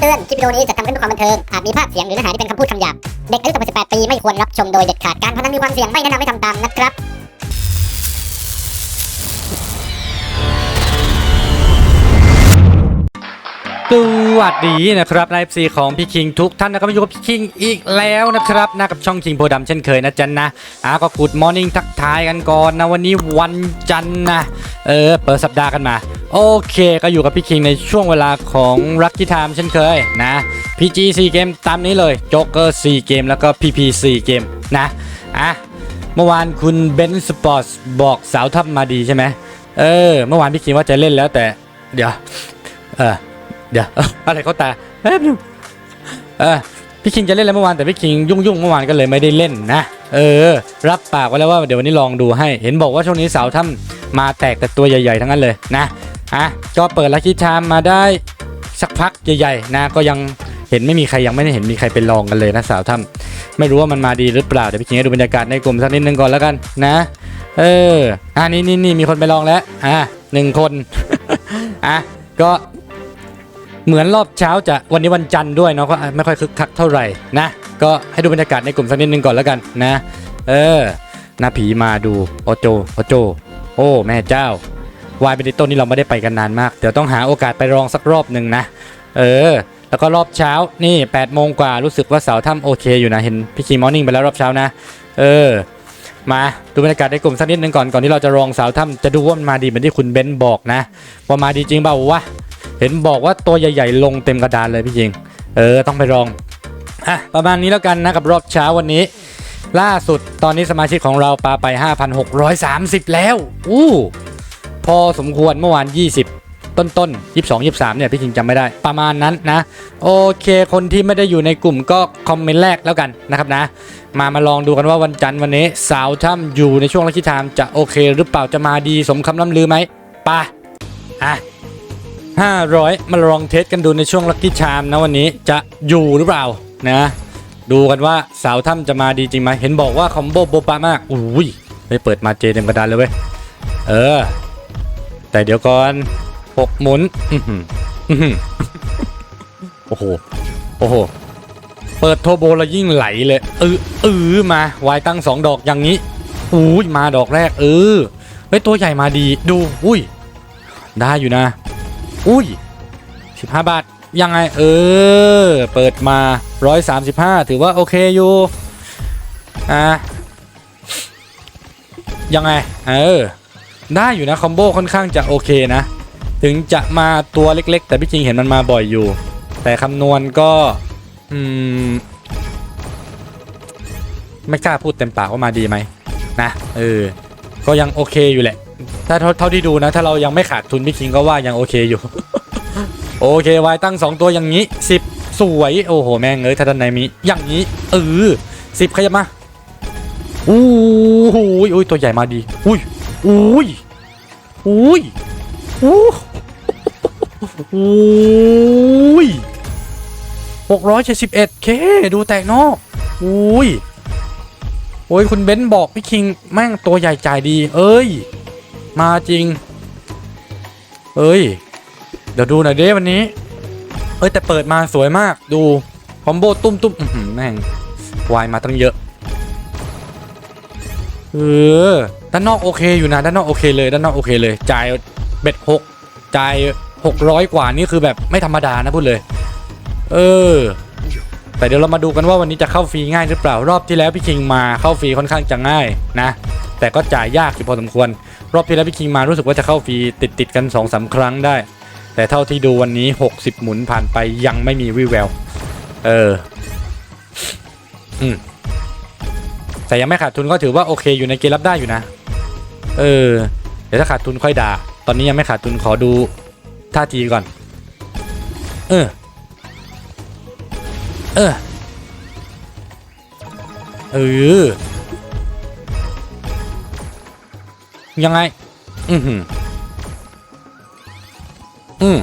ำเตือน คลิปวิดีโอนี้จะทำขึ้นเพื่อความบันเทิง อาจมีภาพเสียงหรือเนื้อหาที่เป็นคำพูดคำหยาบ เด็กอายุต่ำกว่า18 ปีไม่ควรรับชมโดยเด็ดขาด การพนันมีความเสี่ยงไม่แนะนำให้ทำตามนะครับ สวัสดีนะครับนายซีของพี่คิงทุกท่านนะครับมาอยู่กับพี่คิงอีกแล้วนะครับนะกับช่องคิงโพดำเช่นเคยนะจันนะอะก็กูดมอร์นิ่งทักทายกันก่อนนะวันนี้วันจันทร์นะเออเปิดสัปดาห์กันมา โอเคก็อยู่กับพี่คิงในช่วงเวลาของรักกี้ไทม์เช่นเคยนะ PG 4เกมตามนี้เลยโจ๊กเกอร์4เกมแล้วก็ PP 4เกมนะอะเมื่อวานคุณเบนสปอร์ตบอกสาวทับมาดีใช่ไหมเออเมื่อวานพี่คิงว่าจะเล่นแล้วแต่เดี๋ยวเออ เดี๋ยวอะไรเขาตาแป๊บนึงเออพี่คิงจะเล่นแล้วเมื่อวานแต่พี่คิงยุ่งยุ่งเมื่อวานก็เลยไม่ได้เล่นนะเออ รับปากไว้แล้วว่าเดี๋ยววันนี้ลองดูให้ เห็นบอกว่าช่วงนี้สาวถ้ำมาแตกแต่ตัวใหญ่ๆทั้งนั้นเลยนะอะก็เปิดลัคกี้ไทม์มาได้สักพักใหญ่ๆนะก็ยังเห็นไม่มีใครยังไม่ได้เห็นมีใครไปลองกันเลยนะสาวถ้ำไม่รู้ว่ามันมาดีหรือเปล่าเดี๋ยวพี่คิงให้ดูบรรยากาศในกลุ่มสักนิดนึงก่อนแล้วกันนะ เอออะนี่นี่นี่มีคนไปลองแล้วอะหนึ่งคนอะก็ เหมือนรอบเช้าจะวันนี้วันจันทร์ด้วยเนาะก็ไม่ค่อยคึกคักเท่าไหร่นะ ก็ให้ดูบรรยากาศในกลุ่มสักนิดนึงก่อนแล้วกันนะ เออหน้าผีมาดูโอโจโอโจ โอ้ แม่เจ้าวายเบนิโต้นนี่เราไม่ได้ไปกันนานมาก เดี๋ยวต้องหาโอกาสไปลองสักรอบหนึ่งนะ เออ แล้วก็รอบเช้านี่8ปดโมงกว่ารู้สึกว่าเสาถ้ำโอเคอยู่นะเห็นพี่คีมอร์นิ่งไปแล้วรอบเช้านะ เออ มาดูบรรยากาศในกลุ่มสักนิดนึงก่อนก่อนที่เราจะลองเสาถ้ำจะดูว่ามันมาดีเหมือนที่คุณเบนซ์บอกนะว่ามาดีจริงเปล่าวะ เห็นบอกว่าตัวใหญ่ ๆ ลงเต็มกระดานเลยพี่ยิง เออต้องไปลองอะประมาณนี้แล้วกันนะกับรอบเช้าวันนี้ ล่าสุดตอนนี้สมาชิกของเราปาไป 5,630 แล้ว อู้ พอสมควรเมื่อวาน 20ต้นต้น22 23 เนี่ย พี่จิงจำไม่ได้ประมาณนั้นนะ โอเคคนที่ไม่ได้อยู่ในกลุ่มก็คอมเมนต์แรกแล้วกันนะครับนะ มามาลองดูกันว่าวันจันทร์วันนี้ สาวถ้ำอยู่ในช่วงลัคกี้ไทม์จะโอเค หรือเปล่าจะมาดีสมคำล่ำลือไหมปะอะ 500 มาลองเทสกันดูในช่วงลัคกี้ชามนะวันนี้จะอยู่หรือเปล่านะ ดูกันว่าสาวถ้ำจะมาดีจริงไหมเห็นบอกว่าคอมโบโบปามากอุ้ยไปเปิดมาเจเต็มกระดานเลยเว้ยเออ แต่เดี๋ยวก่อนหกหมุนโอ้โหโอ้โหเปิดโทโบแล้วยิ่งไหลเลยเออเออมาวายตั้งสองดอกอย่างนี้อุ้ยมาดอกแรกเออเฮ้ยตัวใหญ่มาดีดูอุ้ยได้อยู่นะ อุ้ย 15 บาท ยังไง เออ เปิดมา 135 ถือว่าโอเคอยู่ อะ ยังไง เออ ได้อยู่นะ คอมโบค่อนข้างจะโอเคนะ ถึงจะมาตัวเล็กๆ แต่พี่จริงเห็นมันมาบ่อยอยู่ แต่คำนวณก็ อืม ไม่กล้าพูดเต็มปากว่ามาดีไหมนะ เออ ก็ยังโอเคอยู่แหละ ถ้าเท่าเท่าที่ดูนะ ถ้าเรายังไม่ขาดทุนพี่คิงก็ว่ายังโอเคอยู่ โอเควายตั้ง 2 ตัวอย่างนี้ 10 สวย โอ้โห แม่งเอ้ยถ้าด้านในมีอย่างนี้เออสิบขยับมาอู้หูยอุ้ยตัวใหญ่มาดี อุ้ยอุ้ยอุ้ยอู้อุ้ยหกร้อยเจ็ดสิบเอ็ดเคดูแตกนอกอุ้ยโอ้ยคุณเบนซ์บอกพี่คิงแม่งตัวใหญ่จ่ายดี เอ้ย มาจริง เอ้ย เดี๋ยวดูหน่อยเด้วันนี้ เอ้ยแต่เปิดมาสวยมากดูคอมโบตุ้มตุ้มแม่งวายมาตั้งเยอะ เออ ด้านนอกโอเคอยู่นะ ด้านนอกโอเคเลย ด้านนอกโอเคเลย จ่ายเบ็ดหกจ่ายหกร้อยกว่านี่คือแบบไม่ธรรมดานะพูดเลย เออ แต่เดี๋ยวเรามาดูกันว่าวันนี้จะเข้าฟรีง่ายหรือเปล่า รอบที่แล้วพี่คิงมาเข้าฟรีค่อนข้างจะง่ายนะ แต่ก็จ่ายยากอยู่พอสมควร รอบที่แล้วพี่คิงมารู้สึกว่าจะเข้าฟรีติดติดกัน2อสาครั้งได้ แต่เท่าที่ดูวันนี้ 60 หมุนผ่านไปยังไม่มีวิแวว เออ อืม แต่ยังไม่ขาดทุนก็ถือว่าโอเคอยู่ในเกณฑ์รับได้อยู่นะ เออ เดี๋ยวถ้าขาดทุนค่อยด่า ตอนนี้ยังไม่ขาดทุนขอดูท่าทีก่อน เออ เออ เออ ยังไง อือหืออืม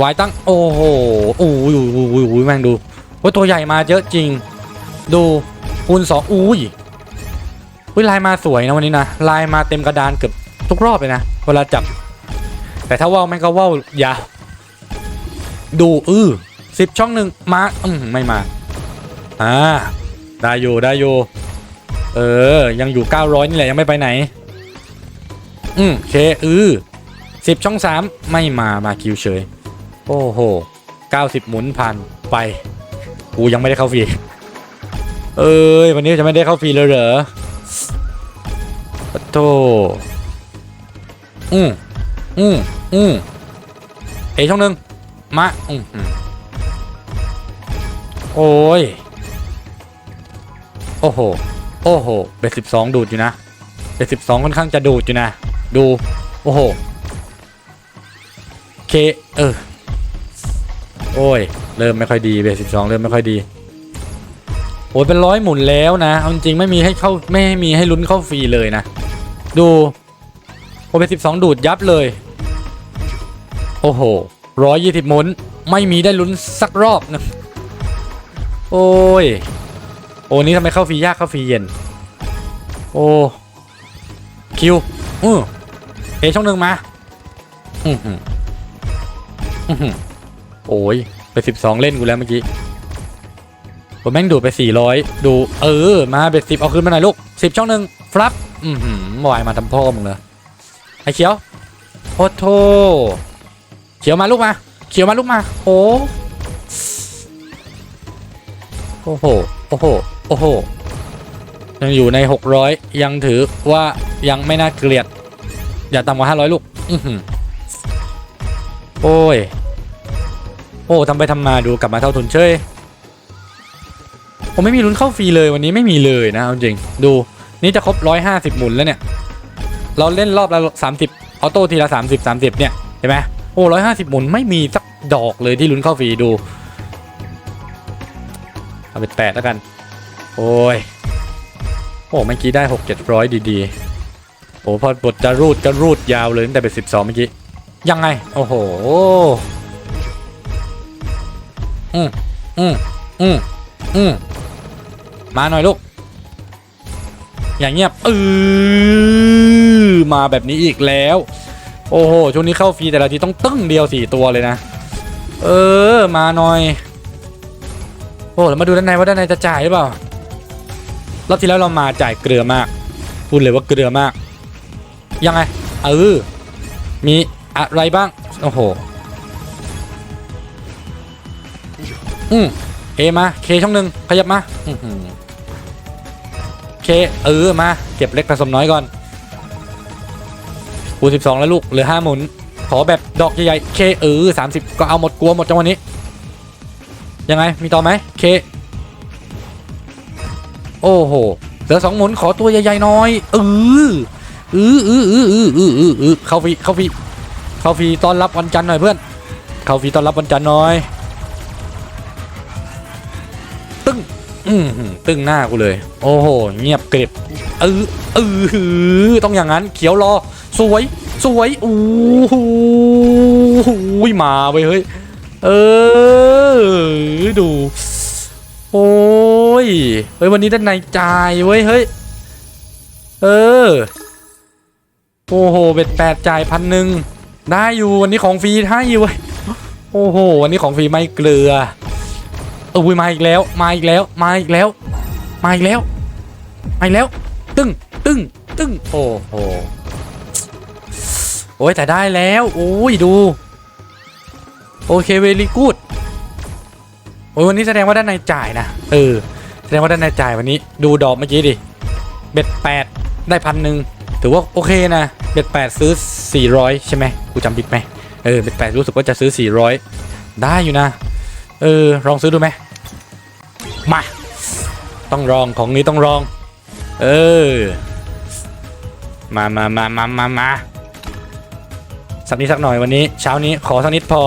วายตั้ง โอ้โหโอ้ยโอ้ยโอ้ยโอ้ยแม่งดูว่าตัวใหญ่มาเยอะจริง ดูคูณสองอุ้ยอุ้ยลายมาสวยนะวันนี้นะลายมาเต็มกระดานเกือบทุกรอบเลยนะเวลาจับ แต่ถ้าว่าวแม่งก็ว่าวอยาวดูอือสิบช่องหนึ่งมาอืมไม่มาอ่าได้อยู่ได้อยู่ เออ ยังอยู่ 900 นี่แหละ ยังไม่ไปไหน อืมเคอือสิบช่องสามไม่มามาคิวเฉย โอ้โห90หมุนผ่านไป กูยังไม่ได้เข้าฟรี เอ้ย วันนี้จะไม่ได้เข้าฟรีเลยเหรอปะโตอืมอืมอืมเอช่องหนึ่งมาอืมโอ้ย โอ้โห โอ้โหเบ็ดสิบสองดูดอยู่นะเบ็ดสิบสองค่อนข้างจะดูดอยู่นะ ดู โอ้โหเคเออ โอ้ย เริ่มไม่ค่อยดีเบสสิบสองเริ่มไม่ค่อยดีโอ้ยเป็นร้อยหมุนแล้วนะเอาจริงๆไม่มีให้เข้าไม่ให้มีให้ลุ้นเข้าฟรีเลยนะ ดูโอ้เป็นสิบสองดูดยับเลย โอ้โหร้อยยี่สิบหมุน ไม่มีได้ลุ้นสักรอบนะ โอ้ย โอ้นี่ทำไมเข้าฟรียากเข้าฟรีเย็น โอ้คิวอือเอช่องหนึ่งมาอือหืออื้อหือโอ้ยไปสิบสองเล่นกูแล้วเมื่อกี้ผมแม่งดูดไปสี่ร้อยดูเออมาเบ็ดสิบเอาขึ้นมาหน่อยลูกสิบช่องหนึ่งฟลับอือหือวายมาทำพ่อมึงเลยไอ้เขียวโอ้โทเขียวมาลูกมา เขียวมาลูกมาโอ้โอ้โหโอ้โห โอ้โห ยังอยู่ในหกร้อยยังถือว่ายังไม่น่าเกลียด อย่าต่ำกว่าห้าร้อยลูกอือหือโอ้ย โอ้ทำไปทำมาดูกลับมาเท่าทุนเชยผมไม่มีลุ้นเข้าฟรีเลยวันนี้ไม่มีเลยนะเอาจริง ดู นี่จะครบ 150 หมุนแล้วเนี่ย เราเล่นรอบละ30 ออโต้ทีละ 30 30 เนี่ย เห็นไหมโอ้150หมุนไม่มีสักดอกเลยที่ลุ้นเข้าฟรีดู เอาเป็นแปดแล้วกัน โอ้ย โอ้เมื่อกี้ได้6 700ดีๆโอ้พอบทจะรูดก็รูดยาวเลยตั้งแต่เป็น12เมื่อกี้ ยังไง โอ้โห อืมอืมอืมอืมมาหน่อยลูก อย่างเงียบเออมาแบบนี้อีกแล้ว โอ้โห ช่วงนี้เข้าฟรีแต่ละทีต้องตึ้งเดียวสี่ตัวเลยนะ เออ มาหน่อย โอ้แล้วมาดูด้านในว่าด้านในจะจ่ายหรือเปล่ารอบที่แล้วเรามาจ่ายเกลือมาก พูดเลยว่าเกลือมาก ยังไงเออมีอะไรบ้าง โอ้โห อืมเอมาเคช่องหนึ่งขยับมาอื้อหือเคเออมา เก็บเล็กผสมน้อยก่อนคูณสิบสองแล้วลูกเหลือห้าหมุน ขอแบบดอกใหญ่ๆเคเออสามสิบก็เอาหมดกลัวหมดจังหวะนี้ ยังไง มีต่อไหมเค โอ้โหเหลือสองหมุนขอตัวใหญ่ๆน้อยเออเออเออเออเออเออเออเออเข้าฟีเข้าฟีเข้าฟีต้อนรับวันจันทร์หน่อยเพื่อน เข้าฟีต้อนรับวันจันทร์หน่อย ตึ้งอืมตึ้งหน้ากูเลย โอ้โห เงียบกริบเออเออต้องอย่างนั้น เขียวรอ สวย สวยอู้หูมาไปเฮ้ย เออ ดู โอ้ย เฮ้ย วันนี้ด้านในจ่ายเว้ย เฮ้ย เออ โอ้โห เบ็ดแปดจ่ายพันหนึ่ง ได้อยู่ วันนี้ของฟรีให้อยู่เว้ย โอ้โห วันนี้ของฟรีไม่เกลือเอออุ้ยมาอีกแล้ว มาอีกแล้ว มาอีกแล้ว มาอีกแล้ว มาอีกแล้ว ตึ้ง ตึ้ง ตึ้ง โอ้โห โอ้ยแต่ได้แล้ว โอ้ยดู โอเคเวลีกูดโอ้ยวันนี้แสดงว่าด้านในจ่ายนะเออแสดงว่าด้านในจ่ายวันนี้ดูดอกเมื่อกี้ดิเบ็ดแปดได้พันหนึ่งถือว่าโอเคนะ เบ็ดแปดซื้อ 400 ใช่ไหมกูจำผิดไหมเออเบ็ดแปดรู้สึกว่าจะซื้อ 400 ได้อยู่นะ เออลองซื้อดูไหมมา ต้องลองของนี้ต้องลอง เออ มามามามามามาสักนิดสักหน่อยวันนี้ เช้านี้ขอสักนิดพอ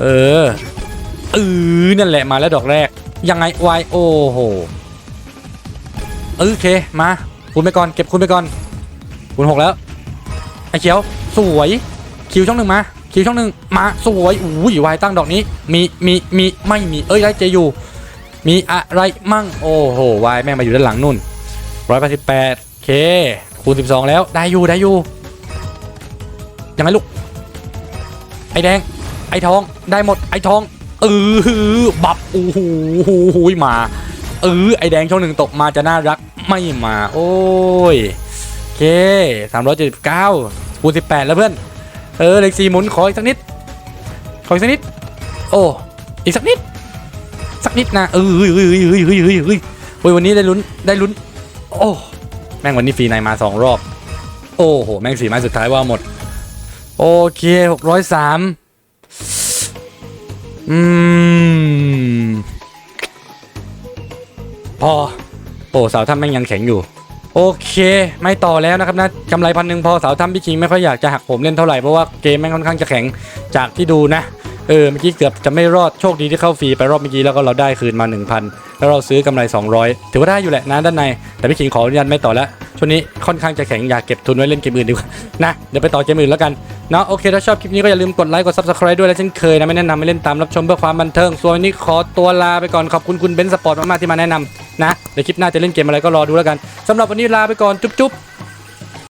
เออเออนั่นแหละมาแล้วดอกแรก ยังไงวายโอ้โหเออโอเคมาคุณไปก่อนเก็บคุณไปก่อนคุณหกแล้วไอ้เขียวสวยคิวช่องหนึ่งมาคิวช่องหนึ่งมาสวยอุ้ยวายตั้งดอกนี้ มีมีมีไม่มีเอ้ยไรเจอยู่มีอะไรมั่งโอ้โหวายแม่งมาอยู่ด้านหลังนู่นร้อยแปดสิบแปดเคคูณสิบสองแล้วได้อยู่ได้อยู่ยังไงลูกไอ้แดง ไอ้ทองได้หมดไอ้ทองเออบับโอ้โหโหมาเออไอ้แดงช่องหนึ่งตกมาจะน่ารักไม่มา โอ้ยโอเคสามร้อยเจ็ดสิบเก้าคูณสิบแปดแล้วเพื่อน เออ เลขสี่หมุนขออีกสักนิด ขออีกสักนิด โอ้อีกสักนิด สักนิดนะเออเฮ้ยเฮ้ยเฮ้ยเฮ้ยเฮ้ยเฮ้ยเฮ้ยวันนี้ได้ลุ้นได้ลุ้น โอ้แม่งวันนี้ฟรีในมาสองรอบ โอ้โห แม่งสี่ไม้สุดท้ายว่าหมด โอเคหกร้อยสาม อืม พอโอ้เสาถ้ำแม่งยังแข็งอยู่ โอเค ไม่ต่อแล้วนะครับนะกำไรพันหนึ่งพอเสาถ้ำพี่คิงไม่ค่อยอยากจะหักผมเล่นเท่าไหร่ เพราะว่าเกมแม่งค่อนข้างจะแข็งจากที่ดูนะเออเมื่อกี้เกือบจะไม่รอดโชคดีที่เข้าฟรีไปรอบเมื่อกี้แล้วก็เราได้คืนมา 1,000 แล้วเราซื้อกำไร 200 ถือว่าได้อยู่แหละนะด้านใน แต่พี่คิงขออนุญาตไม่ต่อแล้วช่วงนี้ค่อนข้างจะแข็งอยากเก็บทุนไว้เล่นเกมอื่นดีกว่านะเดี๋ยวไปต่อเกมอื่นแล้วกัน เนาะโอเค ถ้าชอบคลิปนี้ก็อย่าลืมกดไลค์กด subscribe ด้วยและเช่นเคยนะไม่แนะนำให้เล่นตามรับชมเพื่อความบันเทิง ส่วนวันนี้ขอตัวลาไปก่อนขอบคุณคุณเบนซ์สปอร์ตมากๆที่มาแนะนำนะเดี๋ยวคลิปหน้าจะเล่นเกมอะไรก็รอดูแล้วกันสำหรับวันนี้ลาไปก่อนจุ๊บๆ